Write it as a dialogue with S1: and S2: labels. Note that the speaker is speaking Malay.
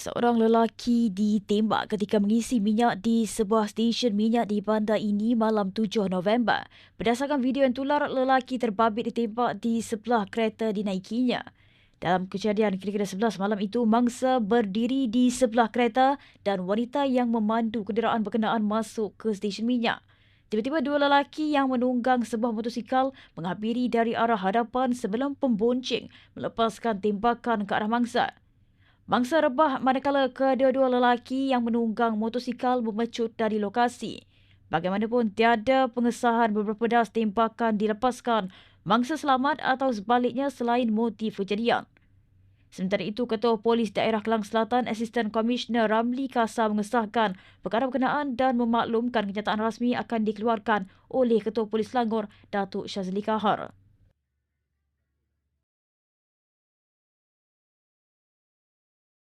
S1: Seorang lelaki ditembak ketika mengisi minyak di sebuah stesen minyak di bandar ini malam 7 November. Berdasarkan video yang tular, lelaki terbabit ditembak di sebelah kereta dinaikinya. Dalam kejadian kira-kira 11 malam itu, mangsa berdiri di sebelah kereta dan wanita yang memandu kenderaan berkenaan masuk ke stesen minyak. Tiba-tiba dua lelaki yang menunggang sebuah motosikal menghampiri dari arah hadapan sebelum pembonceng melepaskan tembakan ke arah mangsa. Mangsa rebah manakala kedua-dua lelaki yang menunggang motosikal memecut dari lokasi. Bagaimanapun tiada pengesahan beberapa das tembakan dilepaskan mangsa selamat atau sebaliknya selain motif kejadian. Sementara itu, Ketua Polis Daerah Kelang Selatan, Asisten Komisioner Ramli Kasa mengesahkan perkara berkenaan dan memaklumkan kenyataan rasmi akan dikeluarkan oleh Ketua Polis Selangor, Datuk Syazli Kahar.